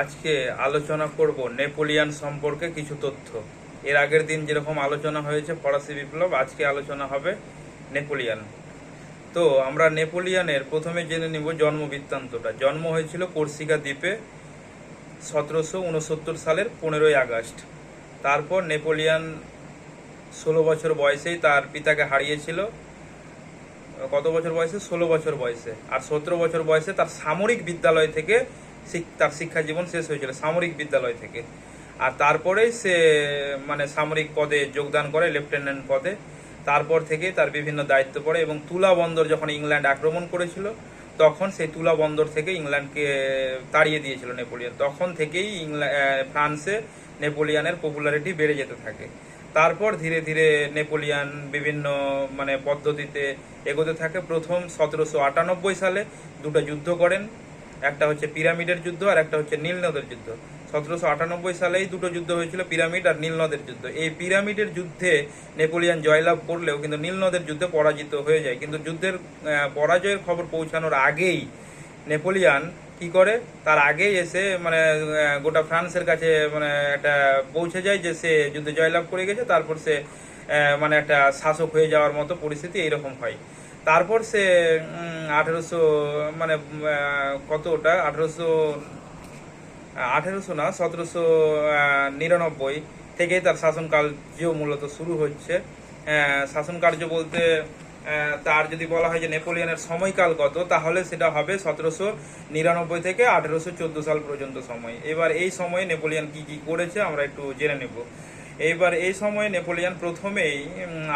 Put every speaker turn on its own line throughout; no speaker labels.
আজকে আলোচনা করব নেপোলিয়ান সম্পর্কে কিছু তথ্য। এর আগের দিন যেরকম আলোচনা হয়েছে ফরাসি বিপ্লব, আজকে আলোচনা হবে নেপোলিয়ান। তো আমরা নেপোলিয়ানের প্রথমে জেনে নিব জন্ম বৃত্তান্তটা জন্ম হয়েছিল কোর্সিকা দ্বীপে সতেরোশো উনসত্তর সালের পনেরোই আগস্ট। তারপর নেপোলিয়ান ষোলো বছর বয়সেই তার পিতাকে হারিয়েছিল। কত বছর বয়সে? ষোলো বছর বয়সে। আর সতেরো বছর বয়সে তার সামরিক বিদ্যালয় থেকে তার শিক্ষা জীবন শেষ হয়েছিল সামরিক বিদ্যালয় থেকে। আর তারপরেই সে মানে সামরিক পদে যোগদান করে, লেফটেন্যান্ট পদে। তারপর থেকে তার বিভিন্ন দায়িত্ব পড়ে এবং তুলা বন্দর যখন ইংল্যান্ড আক্রমণ করেছিল, তখন সেই তুলা বন্দর থেকে ইংল্যান্ডকে তাড়িয়ে দিয়েছিল নেপোলিয়ন। তখন থেকেই ফ্রান্সে নেপোলিয়ানের পপুলারিটি বেড়ে যেতে থাকে। তারপর ধীরে ধীরে নেপোলিয়ান বিভিন্ন মানে পদ্ধতিতে এগোতে থাকে। প্রথম সতেরোশো আটানব্বই সালে দুটো যুদ্ধ করেন। একটা হচ্ছে পিরামিডের যুদ্ধ আর একটা হচ্ছে নীলনদের যুদ্ধ। সতেরোশো আটানব্বই সালেই দুটো যুদ্ধ হয়েছিল, পিরামিড আর নীলনদের যুদ্ধ। এই পিরামিডের যুদ্ধে নেপোলিয়ান জয়লাভ করলেও কিন্তু নীলনদের যুদ্ধে পরাজিত হয়ে যায়। কিন্তু যুদ্ধের পরাজয়ের খবর পৌঁছানোর আগেই নেপোলিয়ান কি করে? তার আগেই এসে মানে গোটা ফ্রান্সের কাছে মানে একটা পৌঁছে যায় যে সে যুদ্ধে জয়লাভ করে গেছে। তারপর সে মানে একটা শাসক হয়ে যাওয়ার মতো পরিস্থিতি এইরকম হয়। তারপর সে আঠেরোশো মানে কত ওটা? আঠেরোশো আঠেরোশো না সতেরোশো নিরানব্বই থেকেই তার শাসনকার্য মূলত শুরু হচ্ছে। আহ, শাসনকার্য বলতে তার যদি বলা হয় যে নেপোলিয়নের সময়কাল কত তাহলে সেটা হবে সতেরোশো নিরানব্বই থেকে আঠেরোশো চোদ্দ সাল পর্যন্ত সময়। এবার এই সময়ে নেপোলিয়ন কি কি করেছে আমরা একটু জেনে নেব। এইবার এই সময়ে নেপোলিয়ান প্রথমেই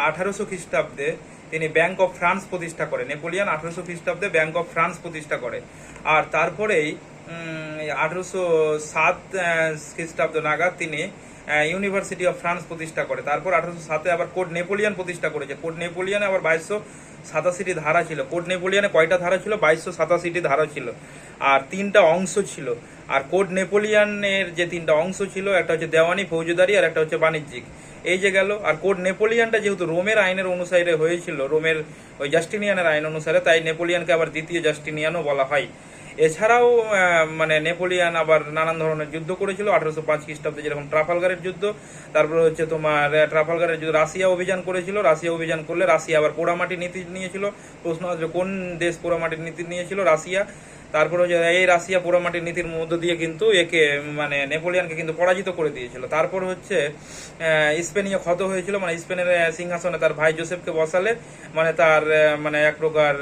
আঠারোশো খ্রিস্টাব্দে তিনি ব্যাংক অফ ফ্রান্স প্রতিষ্ঠা করে নেপোলিয়ান আঠারোশো খ্রিস্টাব্দে ব্যাংক অফ ফ্রান্স প্রতিষ্ঠা করে। আর তারপরেই আঠারোশো সাত খ্রিস্টাব্দ নাগাদ তিনি ইউনিভার্সিটি অফ ফ্রান্স প্রতিষ্ঠা করে। তারপর আঠারোশো সাতে আবার কোড নেপোলিয়ান প্রতিষ্ঠা করেছে। কোড নেপোলিয়ানে আবার বাইশশো সাতাশিটি ধারা ছিল। কোড নেপোলিয়ানে কয়টা ধারা ছিল? বাইশশো সাতাশিটি ধারা ছিল। আর তিনটা অংশ ছিল। আর কোড নেপোলিয়ানের যে তিনটা অংশ ছিল, একটা হচ্ছে দেওয়ানি, ফৌজদারি, আর একটা হচ্ছে বাণিজ্যিক। এই যে গেল, আর কোড নেপোলিয়ানটা যেহেতু রোমের আইনের অনুসারে হয়েছিল, রোমের ওই জাস্টিনিয়ানের আইন অনুসারে, তাই নেপোলিয়ানকে আবার দ্বিতীয় জাস্টিনিয়ানও বলা হয়। এছাড়াও মানে নেপোলিয়ান আবার নানান ধরনের যুদ্ধ করেছিল, আঠারোশো পাঁচ খ্রিস্টাব্দে যেরকম ট্রাফালগারের যুদ্ধ, তারপর হচ্ছে তোমার ট্রাফালগারের যুদ্ধ, রাশিয়া অভিযান করেছিল, রাশিয়া অভিযান করলে রাশিয়া আবার পোড়ামাটি নীতি নিয়েছিল। প্রশ্ন আসবে, কোন দেশ পোড়ামাটির নীতি নিয়েছিল? রাশিয়া। তারপর হচ্ছে, এই রাশিয়া পোড়ামাটির নীতির মধ্য দিয়ে কিন্তু একে মানে নেপোলিয়ানকে কিন্তু পরাজিত করে দিয়েছিল। তারপর হচ্ছে স্পেনীয় ক্ষত হয়েছিল মানে স্পেনের সিংহাসনে তার ভাই জোসেফকে বসালে মানে তার মানে এক প্রকার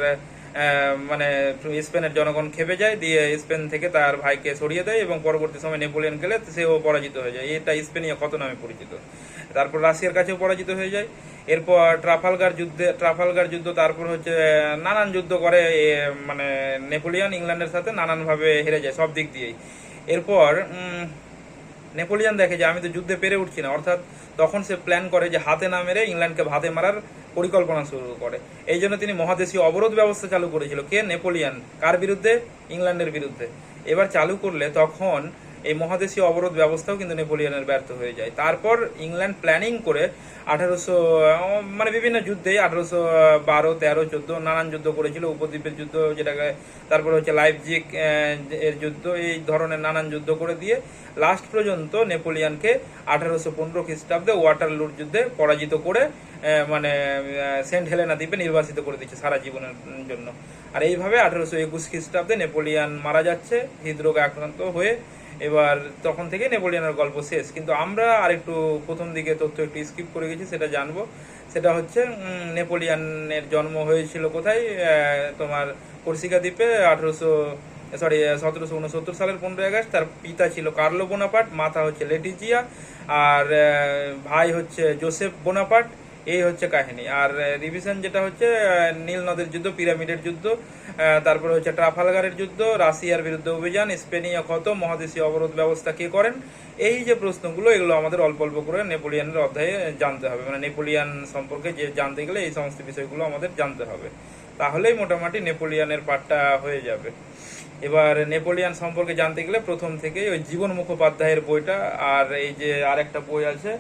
মানে স্পেনের জনগণ খেপে যায়, দিয়ে স্পেন থেকে তার ভাইকে সরিয়ে দেয় এবং পরবর্তী সময় নেপোলিয়ন গেলে সেও পরাজিত হয়ে যায়। এটা স্পেনীয় ক্ষত নামে পরিচিত? তারপর রাশিয়ার কাছেও পরাজিত হয়ে যায়। এরপর ট্রাফালগার যুদ্ধে, ট্রাফালগার যুদ্ধ, তারপর হচ্ছে নানান যুদ্ধ করে মানে নেপোলিয়ান, ইংল্যান্ডের সাথে নানানভাবে হেরে যায়, সব দিক দিয়েই। এরপর নেপোলিয়ান দেখে যে আমি তো যুদ্ধে পেরে উঠছি না। অর্থাৎ তখন সে প্ল্যান করে যে হাতে না মেরে ইংল্যান্ডকে ভাতে মারার পরিকল্পনা শুরু করে। এই জন্য তিনি মহাদেশীয় অবরোধ ব্যবস্থা চালু করেছিল। কে? নেপোলিয়ান। কার বিরুদ্ধে? ইংল্যান্ডের বিরুদ্ধে। এবার চালু করলে তখন এই মহাদেশীয় অবরোধ ব্যবস্থাও কিন্তু নেপোলিয়নের ব্যর্থ হয়ে যায়। তারপর ইংল্যান্ড প্ল্যানিং করে আঠারোশো মানে বিভিন্ন যুদ্ধে আঠারোশো বারো, তেরো, চোদ্দ নানান যুদ্ধ করেছিল। উপদ্বীপের যুদ্ধ যেটাকে, তারপর হচ্ছে লাইফজিক এর যুদ্ধ, এই ধরনের নানান যুদ্ধ করে দিয়ে লাস্ট পর্যন্ত নেপোলিয়ানকে আঠারোশো পনেরো খ্রিস্টাব্দে ওয়াটার ওয়াটারলুর যুদ্ধে পরাজিত করে মানে সেন্ট হেলেনা দ্বীপে নির্বাসিত করে দিচ্ছে সারা জীবনের জন্য। আর এইভাবে আঠারোশো একুশ খ্রিস্টাব্দে নেপোলিয়ান মারা যাচ্ছে। হৃদরোগে আক্রান্ত হয়ে এবার তখন থেকে নেপোলিয়ানের গল্প শেষ। কিন্তু আমরা আরেকটু প্রথম দিকে তথ্য একটু স্কিপ করে গেছি, সেটা জানব। সেটা হচ্ছে নেপোলিয়ানের জন্ম হয়েছিল কোথায়? তোমার কর্সিকা দ্বীপে আঠেরোশো সরি সতেরোশো উনসত্তর সালের পনেরোই আগস্ট। তার পিতা ছিল কার্লো বোনাপাট মাতা হচ্ছে লেটিজিয়া, আর ভাই হচ্ছে জোসেফ বোনাপাট এই হচ্ছে কাহিনী। আর রিভিশন যেটা হচ্ছে নীল নদের যুদ্ধ, পিরামিডের যুদ্ধ তারপরে হচ্ছে ট্রাফালগারের যুদ্ধ, রাশিয়ার বিরুদ্ধে অভিযান, স্পেনীয় ক্ষত, মহাদেশীয় অবরোধ ব্যবস্থা কে করেন? এই যে প্রশ্নগুলো, এগুলো আমাদের অল্প অল্প করে নেপোলিয়ানের অধ্যায়ে জানতে হবে। মানে নেপোলিয়ান সম্পর্কে যে জানতে গেলে এই সমস্ত বিষয়গুলো আমাদের জানতে হবে। তাহলেই মোটামুটি নেপোলিয়ানের পাঠটা হয়ে যাবে। এবার, নেপোলিয়ান সম্পর্কে জানতে গেলে প্রথম থেকেই ওই জীবন মুখোপাধ্যায়ের বইটা, আর এই যে আরেকটা বই আছে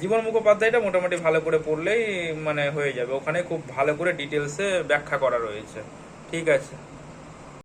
জীবন মুখোপাধ্যায়টা মোটামুটি ভালো করে পড়লেই মানে হয়ে যাবে। ওখানে খুব ভালো করে ডিটেলসে ব্যাখ্যা করা রয়েছে। ঠিক আছে?